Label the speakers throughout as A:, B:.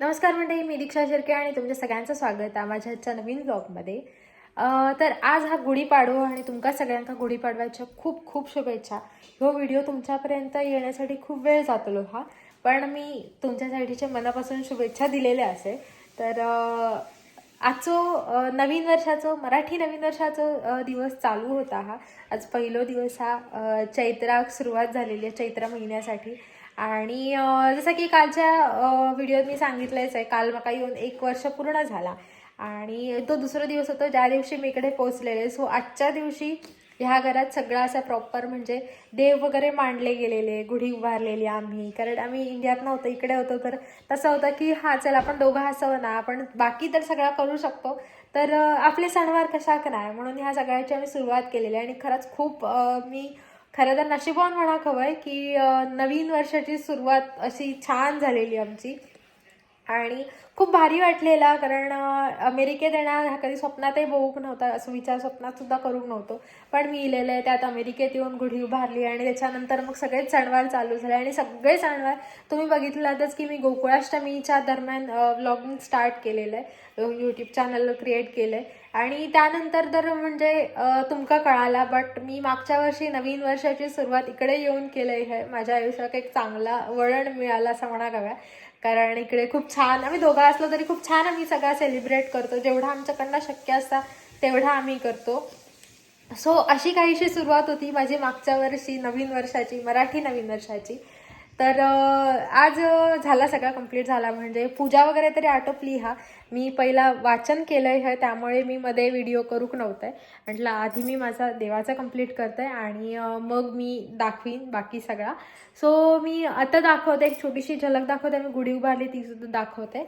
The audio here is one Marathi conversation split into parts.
A: नमस्कार मंडळी मी दीक्षा शिर्के आणि तुमच्या सगळ्यांचं स्वागत आहे माझ्या आजच्या नवीन ब्लॉगमध्ये तर आज हा गुढीपाडवा आणि तुमका सगळ्यांका गुढीपाडव्याच्या खूप खूप शुभेच्छा. हो व्हिडिओ तुमच्यापर्यंत येण्यासाठी खूप वेळ जातलो हा पण मी तुमच्यासाठीच्या मनापासून शुभेच्छा दिलेल्या असे. तर आजचो नवीन वर्षाचो मराठी नवीन वर्षाचो दिवस चालू होता हा. आज पहिलो दिवस हा चैत्राक सुरुवात झालेली आहे चैत्र महिन्यासाठी. आणि जसं की कालच्या व्हिडिओत मी सांगितलंच आहे काल मला येऊन एक वर्ष पूर्ण झाला. आणि तो दुसरा दिवस होता ज्या दिवशी मी इकडे पोहोचलेले सो आजच्या दिवशी ह्या घरात सगळं असं प्रॉपर म्हणजे देव वगैरे मांडले गेलेले गुढी उभारलेली आम्ही. कारण आम्ही इंडियात नव्हतो इकडे होतो तर तसं होतं की हा चल आपण दोघं असावं ना आपण बाकी तर सगळा करू शकतो. तर आपले सणवार कशा का नाही म्हणून ह्या सगळ्याची आम्ही सुरुवात केलेली आहे आणि खरंच खूप मी खरं तर नशिबॉन म्हणा हवंय की नवीन वर्षाची सुरुवात अशी छान झालेली आमची. आणि खूप भारी वाटलेला कारण अमेरिकेत येणार हा कधी स्वप्नातही बघूक नव्हता असं विचार स्वप्नात सुद्धा करूक नव्हतो. पण मी इलेलं आहे त्यात अमेरिकेत येऊन गुढी उभारली आणि त्याच्यानंतर मग सगळेच सणवार चालू झाले. आणि सगळे सणवार तुम्ही बघितलातच की मी गोकुळाष्टमीच्या दरम्यान व्लॉगिंग स्टार्ट केलेलं आहे. यूट्यूब चॅनल क्रिएट केलं आहे आणि त्यानंतर तर म्हणजे तुमका कळाला बट मी मागच्या वर्षी नवीन वर्षाची सुरुवात इकडे येऊन केलं आहे माझ्या आयुष्यात एक चांगला वळण मिळाला असं म्हणा हव्या कारण इकडे खूप छान आम्ही दोघं असलो तरी खूप छान आम्ही सगळा सेलिब्रेट करतो. जेवढा आमच्याकडनं शक्य असता तेवढा आम्ही करतो. सो अशी काहीशी सुरुवात होती माझी मागच्या वर्षी नवीन वर्षाची मराठी नवीन वर्षाची. तर आज झाला सगळा कंप्लीट झाला. म्हणजे पूजा वगैरे तरी आटोपली हा. मी पहिला वाचन केलं आहे त्यामुळे मी मध्ये व्हिडिओ करूक नव्हतं. म्हटलं आधी मी माझा देवाचा कंप्लीट करते आणि मग मी दाखवीन बाकी सगळा. सो मी आता दाखवते एक छोटीशी झलक दाखवते. मी गुढी उभारली ती सुद्धा दाखवते.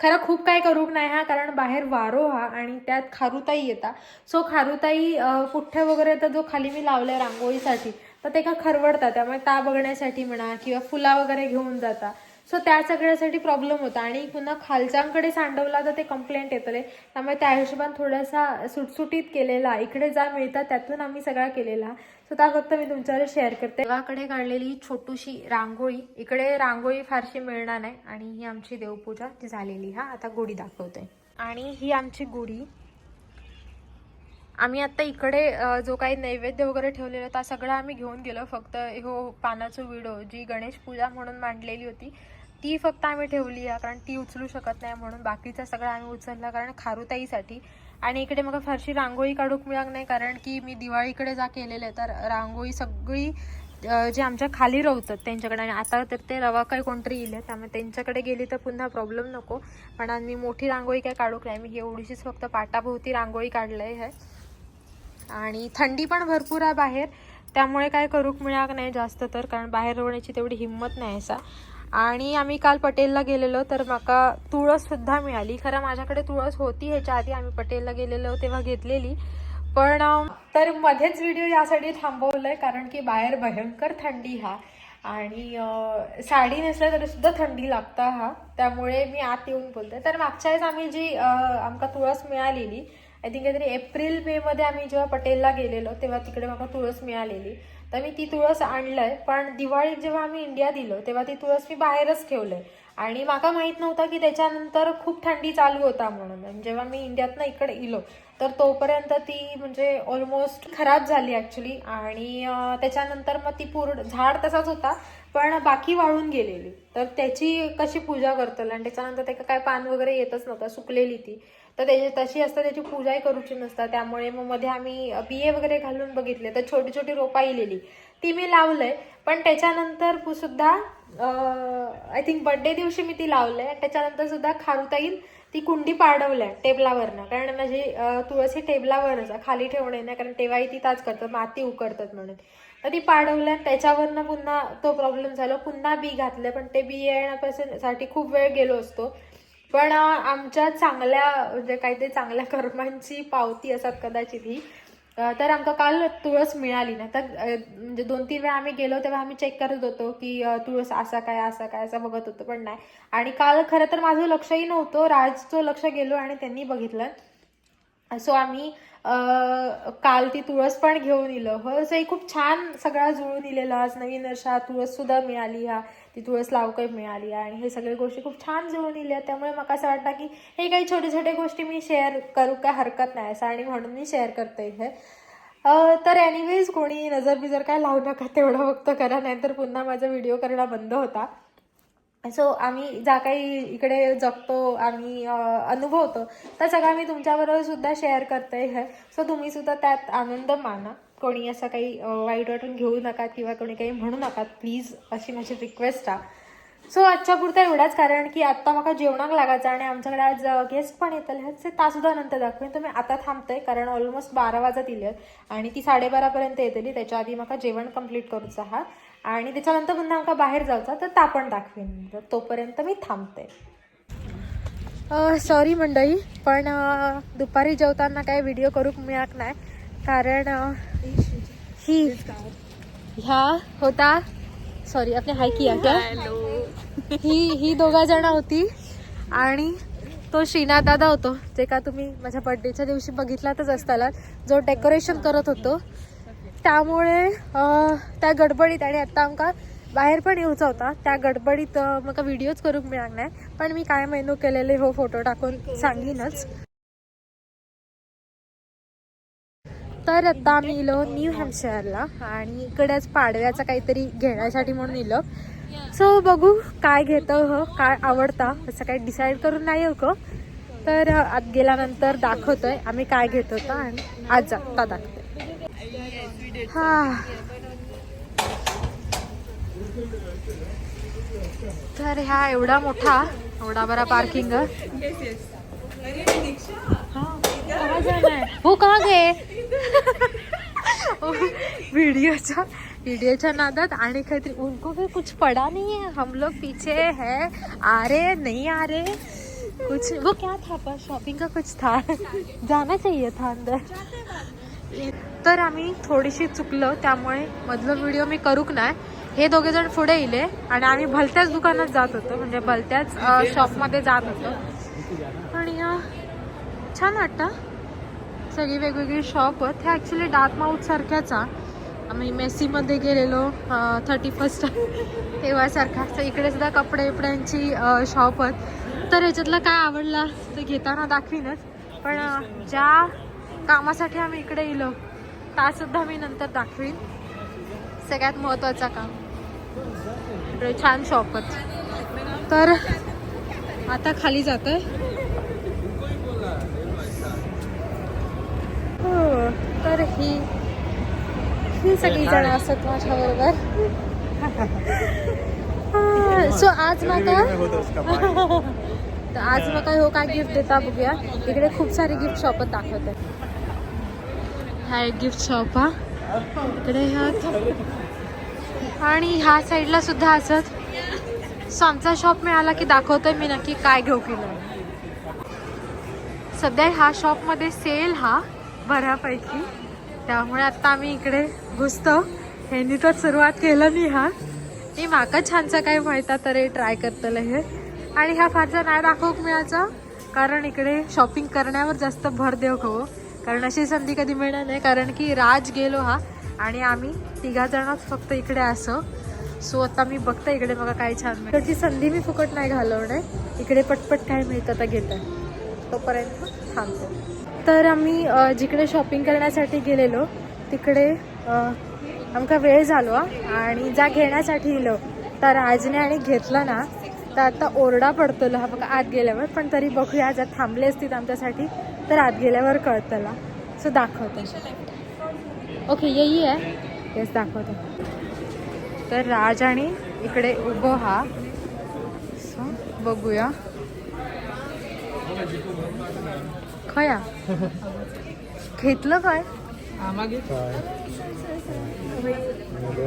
A: खरं खूप काय करूक नाही हा कारण बाहेर वारो हा आणि त्यात खारुताई येता. सो खारुताई अं, पुठ्ठे वगैरे तर जो खाली मी लावलाय रांगोळीसाठी तर ते का खरवडतात. त्यामुळे ता बघण्यासाठी म्हणा किंवा फुला वगैरे घेऊन जाता. सो त्या सगळ्यासाठी प्रॉब्लेम होता. आणि पुन्हा खालच्यांकडे सांडवला तर ते कंप्लेंट येतले त्यामुळे त्या हिशोबाने थोडासा सुटसुटीत केलेला. इकडे जा मिळतात त्यातून आम्ही सगळा केलेला. सो त्या फक्त मी तुमच्यावर शेअर करते. देवाकडे काढलेली छोटूशी रांगोळी. इकडे रांगोळी फारशी मिळणार नाही. आणि ही आमची देवपूजा ती झालेली हा आता गुढी दाखवते आणि ही आमची गुढी आम्ही आत्ता इकडे जो काही नैवेद्य वगैरे ठेवलेला होता सगळा आम्ही घेऊन गेलो. फक्त हो पानाचं विडो जी गणेश पूजा म्हणून मांडलेली होती ती फक्त आम्ही ठेवली आहे कारण ती उचलू शकत नाही म्हणून. बाकीचा सगळं आम्ही उचललं कारण खारुताईसाठी. आणि इकडे मग फारशी रांगोळी काढूक मिळाक नाही कारण की मी दिवाळीकडे जा केलेले आहे तर रांगोळी सगळी जे आमच्या खाली रवतात त्यांच्याकडे. आणि आता तर ते रवा काही कोणतरी येईल त्यामुळे त्यांच्याकडे गेली तर पुन्हा प्रॉब्लेम नको. पण आम्ही मी मोठी रांगोळी काय काढूक नाही. मी हे एवढीशीच फक्त पाटाभोवती रांगोळी काढलं आहे आणि थंडी पण भरपूर आहे बाहेर. त्यामुळे काय करूक मिळाक नाही जास्त तर कारण बाहेर रोवण्याची तेवढी हिंमत नाही असा. आणि आम्ही काल पटेलला गेलेलो तर माका तुळससुद्धा मिळाली. खरं माझ्याकडे तुळस होती ह्याच्या आधी आम्ही पटेलला गेलेलो तेव्हा घेतलेली. पण तर मध्येच व्हिडिओ यासाठी थांबवलंय कारण की बाहेर भयंकर थंडी हा. आणि साडी नेसल्या तरी सुद्धा थंडी लागता हा. त्यामुळे मी आत येऊन बोलते. तर मागच्या वेळेस आम्ही जी आमका तुळस मिळालेली आय थिंक काहीतरी एप्रिल मे मध्ये आम्ही जेव्हा पटेलला गेलेलो तेव्हा तिकडे मला तुळस मिळालेली. तर मी ती तुळस आणलंय. पण दिवाळीत जेव्हा आम्ही इंडिया दिलो तेव्हा ती तुळस मी बाहेरच ठेवलंय. आणि माका माहीत नव्हतं की त्याच्यानंतर खूप थंडी चालू होता म्हणून. आणि जेव्हा मी इंडियातनं इकडे इलो तर तोपर्यंत ती म्हणजे ऑलमोस्ट खराब झाली ॲक्च्युली आणि त्याच्यानंतर मग ती पूर्ण झाड तसाच होता पण बाकी वाळून गेलेली. तर त्याची कशी पूजा करतल? आणि त्याच्यानंतर त्याला काय पान वगैरे येतच नव्हतं सुकलेली ती. तर त्याची तशी असतात त्याची पूजाही करूची नसतात त्यामुळे मग मध्ये आम्ही बिये वगैरे घालून बघितले. तर छोटी छोटी रोपा इलेली ती मी लावलंय. पण त्याच्यानंतर सुद्धा आय थिंक बर्थडे दिवशी मी ती लावलंय. त्याच्यानंतर सुद्धा खारुताईन ती कुंडी पाडवल्या टेबलावरनं. कारण माझी तुळस ही टेबलावरच आहे, खाली ठेवणे ना कारण तेव्हाही ती ताच करतात माती उकडतात म्हणून. तर ती पाडवल्या. त्याच्यावरनं पुन्हा तो प्रॉब्लेम झाला. पुन्हा बी घातलं पण ते बी येण्यापासून साठी खूप वेळ गेलो असतो. पण आमच्या चांगल्या म्हणजे ते चांगल्या कर्मांची पावती असतात कदाचित ही. तर आमका काल तुळस मिळाली ना. तर म्हणजे दोन तीन वेळा आम्ही गेलो तेव्हा आम्ही चेक करत होतो की तुळस असा काय असा काय असं बघत होतो पण नाही. आणि काल खरं तर माझं लक्षही नव्हतं. राजचं लक्ष गेलो आणि त्यांनी बघितलं. सो आम्ही काल ती तुळस पण घेऊन इलं. हो खूप छान सगळा जुळून इलेला. आज नवीन वर्षात तुळस सुद्धा मिळाली ह्या ती तुळस लावकय मिळाली आणि हे सगळे गोष्टी खूप छान जुळून इल्या. त्यामुळे मला असं वाटतं की हे काही छोटे छोटे गोष्टी मी शेअर करू काय हरकत नाही. असं आणि म्हणून मी शेअर करते हे. तर एनिवेज कोणी नजर बिजर काय लावू नका. तेवढं फक्त करा. नाहीतर पुन्हा माझा व्हिडिओ करणं बंद होता. सो आम्ही ज्या काही इकडे जगतो आम्ही अनुभवतो त्या सगळं मी तुमच्याबरोबर सुद्धा शेअर करते आहे. सो तुम्ही सुद्धा त्यात आनंद माना. कोणी असं काही वाईट वाटून घेऊ नका किंवा कोणी काही म्हणू नका. प्लीज अशी माझी रिक्वेस्ट आहे. सो आजच्या पुरता एवढाच कारण की आत्ता म्हाका जेवणाक लागायचं आणि आमच्याकडे आज गेस्ट पण येतले आहेत. ते तासुद्धा नंतर दाखवेन. तर मी आता थांबते कारण ऑलमोस्ट बारा वाजत येईल आणि ती साडेबारापर्यंत येतली. त्याच्या आधी म्हाका जेवण कंप्लीट करूचं हा. आणि त्याच्यानंतर पुन्हा म्हाका बाहेर जाऊचा तर ता पण दाखवेन. तर तोपर्यंत मी थांबते. सॉरी मंडळी पण दुपारी जेवताना काही व्हिडिओ करूक मिळत नाही. कारण ही ह्या होता सॉरी आपले हाय किया? क्या ही ही दोघा जण होती. आणि तो श्रीनाथ दादा होतो जे का तुम्ही माझ्या बर्थडेच्या दिवशी बघितलातच असताना जो डेकोरेशन करत होतो. त्यामुळे त्या गडबडीत आणि आता आमका बाहेर पण येऊचा होता. त्या गडबडीत अं, म्हाका व्हिडिओच करूक मिळाक नाही पण मी काय मेनू केलेले हो फोटो टाकून सांगीनच. तर आता आम्ही इलो न्यू हॅम्पशायरला आणि इकडेच पाडव्याचा काहीतरी घेण्यासाठी म्हणून इलो. सो बघू काय घेतो हो काय आवडता असं काही डिसाईड करून नाही हो तर आत गेल्यानंतर दाखवतोय आम्ही काय घेत होतो आणि आज जाता दाखव हा। तर ह्या एवढा मोठा एवढा बरा पार्किंग हो। का गे वीडियोच्या वीडियोच्या नादात आणि काहीतरी उनको भी कुछ पड़ा नहीं है। हम लोग पीछे है आ रहे नहीं आ रहे कुछ वो क्या था पर शॉपिंग का कुछ था। जाना चाहिए था अंदर। तर आम्ही थोडीशी चुकलो त्यामुळे मधलं व्हिडिओ मी करूक नाही. हे दोघे जण पुढे इले आणि आम्ही भलत्याच दुकानात जात होतो म्हणजे भलत्याच शॉपमध्ये जात होतो. आणि छान वाटतं. सगळी वेगवेगळी शॉप आहेत. ह्या ॲक्च्युली डार्क माऊथ सारख्याच. हा. आम्ही मेसीमध्ये गेलेलो थर्टी फर्स्ट तेव्हासारखा तर इकडे सुद्धा कपडे बिपड्यांची शॉप आहेत. तर ह्याच्यातलं काय आवडला ते घेताना दाखवीनच. पण ज्या कामासाठी आम्ही इकडे येलो सुद्धा मी नंतर दाखवीन. सगळ्यात महत्त्वाचा काम. इकडे छान शॉप आहेत तर आता खाली जातोय. हो तर ही ही सगळी जण असत माझ्या बरोबर सो आज म्हाका तर आज म्हाका हो काय गिफ्ट देता बघूया. इकडे खूप सारे गिफ्ट शॉप दाखवते. हा एक गिफ्ट शॉप हा. इकडे ह्यात आणि ह्या साईडला सुद्धा असत सो आमचा शॉप मिळाला की दाखवतोय मी नक्की काय घेऊ केलं सध्या ह्या शॉपमध्ये सेल हा बऱ्यापैकी. त्यामुळे आत्ता आम्ही इकडे घुसतो. ह्यांनी तर सुरुवात केलं नाही हा. मी माका छानसा काय माहिता तरी ट्राय करतलं हे. आणि ह्या फारसा नाही दाखवूक मिळायचं. कारण इकडे शॉपिंग करण्यावर जास्त भर देऊ हवं हो? कारण अशी संधी कधी मिळणार नाही कारण की राज गेलो हा आणि आम्ही तिघा जणच फक्त इकडे असो. सो आता मी बघते इकडे बघा काय छान मिळतं. ती संधी मी फुकट नाही घालवणे इकडे पटपट काय मिळतं आता घेतं तोपर्यंत थांबतो. तर आम्ही जिकडे शॉपिंग करण्यासाठी गेलेलो तिकडे आमका वेळ झालो हा. आणि ज्या घेण्यासाठी इलो. तर राजने आणि घेतलं ना तर आता ओरडा पडतो हा. बघा आत गेल्यावर. पण तरी बघूया जर थांबले असतील आमच्यासाठी तर आत गेल्यावर कळतला. सो दाखवतो. ओके येई आहे येस दाखवतो. तर राज आणि इकडे उभो हा. सो बघूया. खया. घेतलं काय?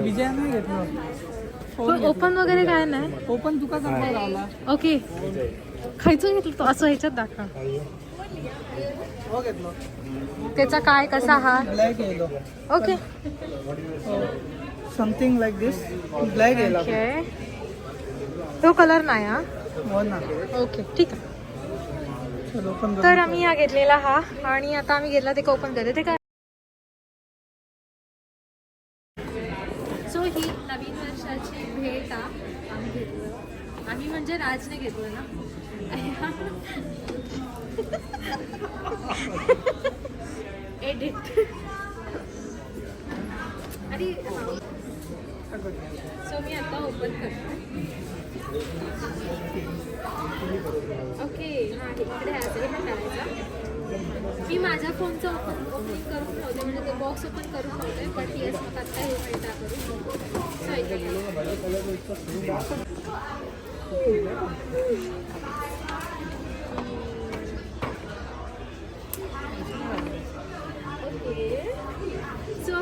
B: विजय नाही घेतलं
A: ओपन वगैरे काय नाही.
B: ओपन तुका
A: ओके खायचं घेतलं तो असं ह्याच्यात दाखवा. त्याचा काय कसा हा?
B: Black yellow
A: okay
B: something like this black yellow
A: okay तो कलर नाही हा?
B: हो ना.
A: ओके ठीक आहे. तर आम्ही हा घेतलेला हा. आणि आता आम्ही घेतला ते ओपन करतो ते काय सो ही नवीन वर्षाची भेट आ आम्ही घेतलं आम्ही म्हणजे राजने घेतलं ना. एडिट अरे सो मी आता ओपन करतो. ओके हां इकडे असं पण मी माझ्या फोनचं ओपन ओपनिंग करून ठेवते म्हणजे ते बॉक्स ओपन करून ठेवते बट येस मग आता हे मिळता करून. सो सो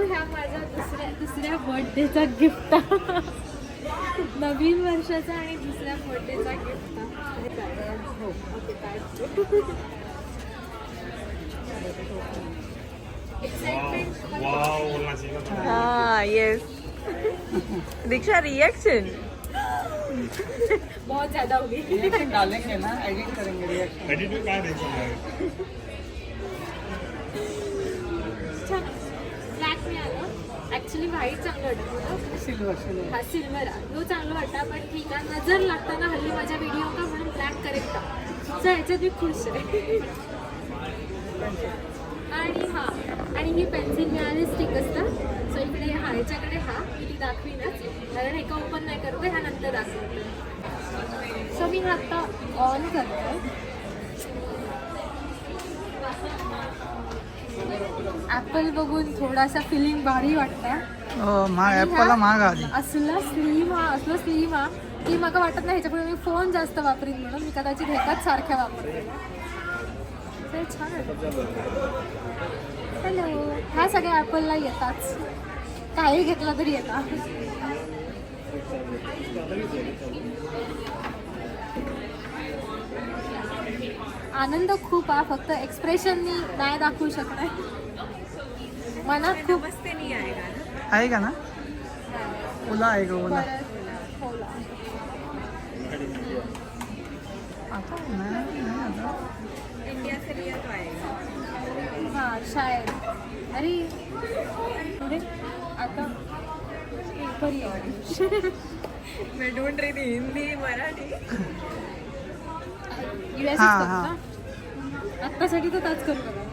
A: ह्या माझा दुसऱ्या दुसऱ्या बर्थडेचा गिफ्ट नवीन वर्षाचा आणि दुसऱ्या बर्थडेचा गिफ्ट हो येस काय एक्साइटमेंट
C: दीक्षा रिएक्शन
A: बहुत ज्यादा होगी।
B: रिएक्शन डालेंगे ना एडिट करेंगे रिएक्शन
D: एडिट में काय नाही
A: छान ब्लॅक मिळालं व्हाईट चांगलं वाटत होतं
B: सिल्वर सिल्वर
A: हा सिल्वर तो चांगला वाटता पण ठीक आहे. नजर लागताना हल्ली माझ्या व्हिडिओ का म्हणून ब्लॅक करेक्ट ह्याच्यात मी खुश आहे. आणि हा आणि ही पेन्सिल मिळाली स्टिक असतं सो इकडे हा ह्याच्याकडे हा मी ती दाखवीनच. कारण एका ओपन नाही करते हा नंतर दाखवते. सो मी हा आत्ता ऑन करते. ॲपल बघून थोडासा फिलिंग भारी वाटतं
B: हो महाग
A: ह्या असला स्लीम हा असला स्लीम हा की मला वाटत नाही ह्याच्यापुढे मी फोन जास्त वापरीन म्हणून. मी कदाचित ह्याच्याच सारख्या वापरते. ते छान हॅलो ह्या सगळ्या ॲपलला येताच काही घेतलं तरी येतात. आनंद खूप हा फक्त एक्सप्रेशननी नाही दाखवू शकणार मनात खूप
B: आहे का ना? ओला आहे का ओला?
A: परत होला.
B: आता.
A: हाँ शायद अरे आता पेपर येईल
C: मैं ढूंढ रही थी हिंदी मराठी.
A: युएस
B: हा, हा.
A: आत्तासाठी तर ताच करू बघा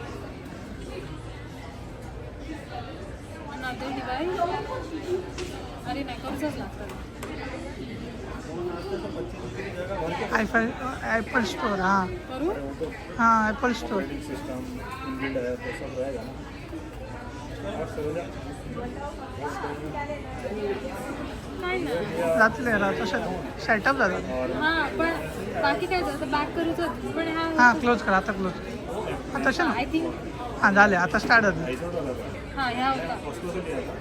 A: अरे नाही करूचंच लागतं.
B: आयफाय ॲपल स्टोर हां। हां ॲपल स्टोर
D: है
B: जातले राहतो सेटअप झाला.
A: हां पण बाकी काय झालं? बॅक करूच पण हा
B: हां क्लोज करा आता क्लोज हां तसे ना?
A: आय थिंक
B: हां झाले आता स्टार्ट
A: हां ह्या होता.
D: उसको से लिया था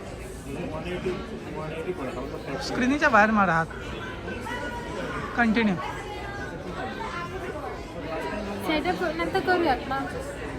D: मुझे 180 180 पड़ा था मतलब टैक्स
B: स्क्रीनीच्या बाहेर मारा हात. कंटिन्यू
A: सेटअप नंतर करूयात ना